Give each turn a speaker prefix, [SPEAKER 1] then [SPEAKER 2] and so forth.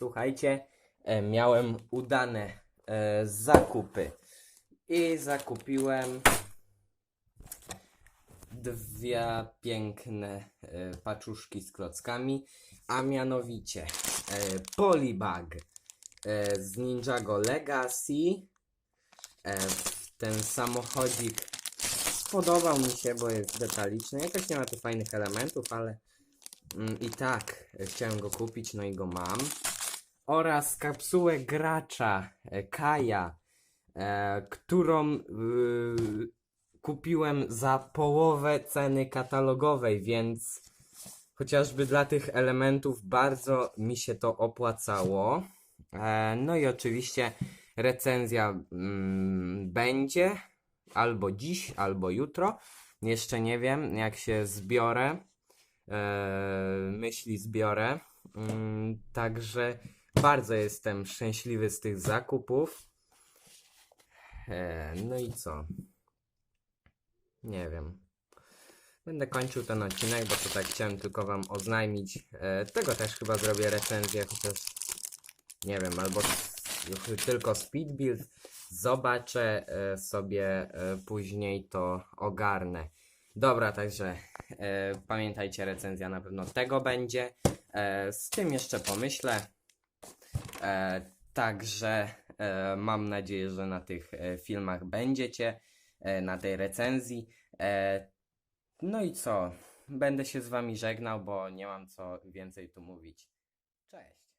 [SPEAKER 1] Słuchajcie, e, miałem udane e, zakupy i zakupiłem dwie piękne e, paczuszki z klockami, a mianowicie Polybag z Ninjago Legacy. Ten samochodzik spodobał mi się, bo jest detaliczny. Jakoś nie ma tu fajnych elementów, ale mm, i tak chciałem go kupić, no i go mam. Oraz kapsułę gracza e, Kaja, e, którą y, kupiłem za połowę ceny katalogowej, więc chociażby dla tych elementów bardzo mi się to opłacało. E, no i oczywiście recenzja mm, będzie albo dziś, albo jutro. Jeszcze nie wiem, jak się zbiorę. E, myśli zbiorę. Mm, także bardzo jestem szczęśliwy z tych zakupów. E, no i co? Nie wiem. Będę kończył ten odcinek, bo to tak chciałem tylko wam oznajmić. E, tego też chyba zrobię recenzję, chociaż nie wiem, albo tylko speed build. Zobaczę e, sobie później to ogarnę. Dobra, także pamiętajcie, recenzja na pewno tego będzie. Z tym jeszcze pomyślę. E, także e, mam nadzieję, że na tych e, filmach będziecie, na tej recenzji. No i co? Będę się z wami żegnał, bo nie mam co więcej tu mówić. Cześć.